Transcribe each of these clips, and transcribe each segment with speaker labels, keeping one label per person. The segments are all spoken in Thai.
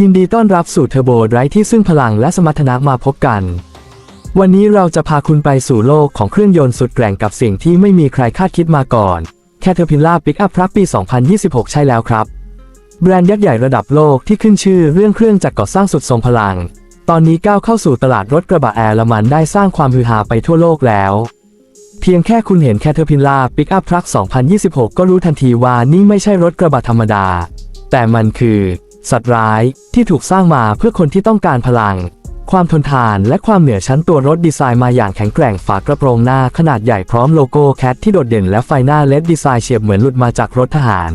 Speaker 1: ยินดีต้อนรับสู่เทอร์โบไดรฟ์ที่ซึ่งพลังและสมรรถนะมาพบกัน วันนี้เราจะพาคุณไปสู่โลกของเครื่องยนต์สุดแกร่งกับสิ่งที่ไม่มีใครคาดคิดมาก่อน แคทเทอร์พิลล่าปิกอัพพรักปี 2026 ใช่แล้วครับ แบรนด์ยักษ์ใหญ่ระดับโลกที่ขึ้นชื่อเรื่องเครื่องจักรก่อสร้างสุดทรงพลัง ตอนนี้ก้าวเข้าสู่ตลาดรถกระบะแอร์ละมันได้สร้างความฮือฮาไปทั่วโลกแล้วเพียงแค่คุณเห็น Caterpillar Pickup Truck 2026 ก็รู้ทันทีว่านี่ไม่ใช่รถกระบะธรรมดา แต่มันคือ สัตว์ร้ายที่ถูกสร้างมาเพื่อคนที่ต้องการพลัง ความทนทานและความเหนือชั้นตัวรถดีไซน์มาอย่างแข็งแกร่งฝากระโปรงหน้าขนาดใหญ่พร้อมโลโก้แคทที่โดดเด่นและไฟหน้าเลดดีไซน์เฉียบเหมือนหลุดมาจากรถทหาร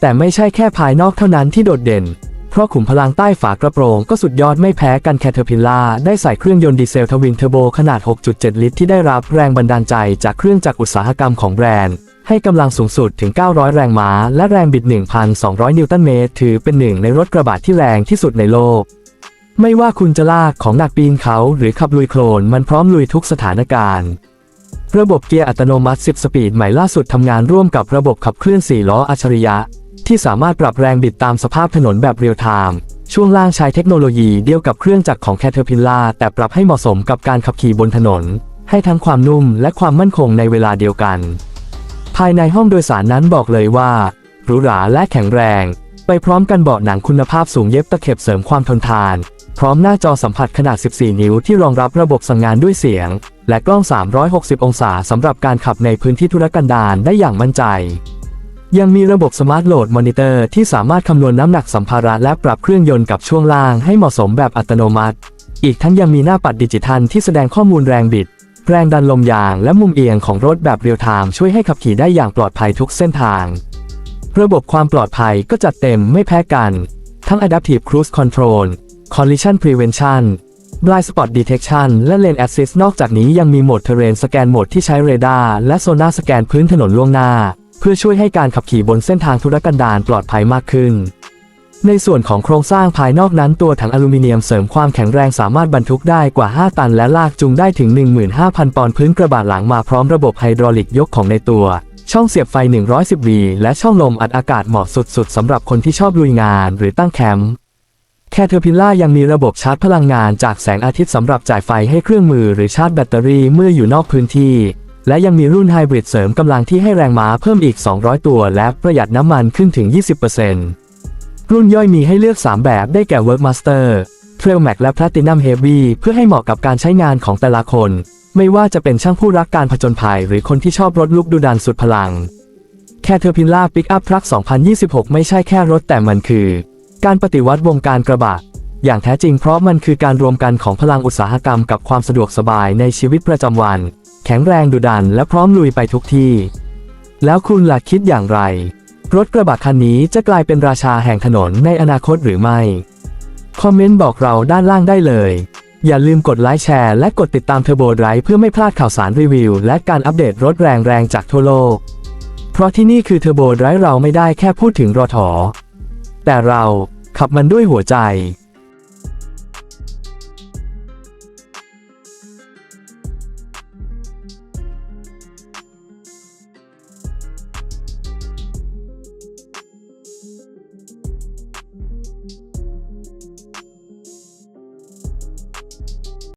Speaker 1: แต่ไม่ใช่แค่ภายนอกเท่านั้นที่โดดเด่น เพราะขุมพลังใต้ฝากระโปรงก็สุดยอดไม่แพ้กันแคทเทอร์พิลล่าได้ใส่เครื่องยนต์ดีเซลทวินเทอร์โบขนาด 6.7 ลิตรที่ได้รับแรงบันดาลใจจากเครื่องจักรอุตสาหกรรมของแบรนด์ ให้กำลังสูงสุดถึง 900 แรงม้า และแรงบิด 1,200 นิวตันเมตร ถือเป็นหนึ่งในรถกระบะที่แรงที่สุดในโลก ไม่ว่าคุณจะลากของหนักปีนเขาหรือขับลุยโคลน มันพร้อมลุยทุกสถานการณ์ ระบบเกียร์อัตโนมัติ 10 สปีดใหม่ล่าสุดทำงานร่วมกับระบบขับเคลื่อน 4 ล้ออัจฉริยะ ที่สามารถปรับแรงบิดตามสภาพถนนแบบเรียลไทม์ช่วงล่างใช้เทคโนโลยีเดียวกับเครื่องจักรของ Caterpillar แต่ปรับให้เหมาะสมกับการขับขี่บนถนน ให้ทั้งความนุ่มและความมั่นคงในเวลาเดียวกัน ภายในห้องโดยสารนั้นบอกเลยว่าหรูหราและแข็งแรง ไปพร้อมกันเบาะหนังคุณภาพสูงเย็บตะเข็บเสริมความทนทาน พร้อมหน้าจอสัมผัสขนาด 14 นิ้วที่รองรับระบบสั่งงานด้วยเสียง และกล้อง 360 องศาสำหรับการขับในพื้นที่ธุรกันดารได้อย่างมั่นใจ ยังมีระบบสมาร์ทโหลดมอนิเตอร์ที่สามารถคำนวณน้ำหนักสัมภาระและปรับเครื่องยนต์กับช่วงล่างให้เหมาะสมแบบอัตโนมัติ อีกทั้งยังมีหน้าปัดดิจิทัลที่แสดงข้อมูลแรงบิด แรงดันลมยางและมุมเอียงของรถแบบเรียลไทม์ช่วยให้ขับขี่ได้อย่างปลอดภัยทุกเส้นทาง ระบบความปลอดภัยก็จัดเต็มไม่แพ้กัน ทั้ง Adaptive Cruise Control Collision Prevention Blind Spot Detection และ Lane Assist นอกจากนี้ยังมีโหมด Terrain Scan โหมดที่ใช้เรดาร์และโซน่าสแกนพื้นถนนล่วงหน้า เพื่อช่วยให้การขับขี่บนเส้นทางธุรกันดารปลอดภัยมากขึ้น ในส่วนของโครงสร้างภายนอกนั้นตัวถังอลูมิเนียมเสริมความแข็งแรงสามารถบรรทุกได้กว่า 5 ตันและลากจูงได้ถึง 15,000 ปอนด์พื้นกระบะหลังมาพร้อมระบบไฮดรอลิกยกของในตัว ช่องเสียบไฟ 110 วี และช่องลมอัดอากาศเหมาะสุดๆสำหรับคนที่ชอบลุยงานหรือตั้งแคมป์แคทเทอร์พิลล่ายังมีระบบชาร์จพลังงานจากแสงอาทิตย์สำหรับจ่ายไฟให้เครื่องมือหรือชาร์จแบตเตอรี่เมื่ออยู่นอกพื้นที่ และยังมีรุ่นไฮบริดเสริมกำลังที่ให้แรงม้าเพิ่มอีก 200 ตัว และประหยัดน้ำมันขึ้นถึง 20% รุ่นย่อยมีให้เลือก 3 แบบได้แก่ Workmaster Trail Max และ Platinum Heavy เพื่อให้เหมาะกับการใช้งานของแต่ละคน ไม่ว่าจะเป็นช่างผู้รักการผจญภัย หรือคนที่ชอบรถลุกดูดันสุดพลัง Caterpillar Pickup Truck 2026 ไม่ใช่แค่รถแต่มันคือ การปฏิวัติวงการกระบะ อย่างแท้จริงเพราะมันคือการรวมกันของพลังอุตสาหกรรมกับความสะดวกสบายในชีวิตประจำวัน แข็งแรงดุดันและพร้อมลุยไปทุกที่ แล้วคุณล่ะคิดอย่างไร รถกระบะคันนี้จะกลายเป็นราชาแห่งถนนในอนาคตหรือไม่ คอมเมนต์บอกเราด้านล่างได้เลย อย่าลืมกดไลค์แชร์และกดติดตามเทอร์โบไดรฟ์เพื่อไม่พลาดข่าวสารรีวิว และการอัปเดตรถแรงๆจากทั่วโลก เพราะที่นี่คือเทอร์โบไดรฟ์เราไม่ได้แค่พูดถึงรอถอแต่เราขับมันด้วยหัวใจ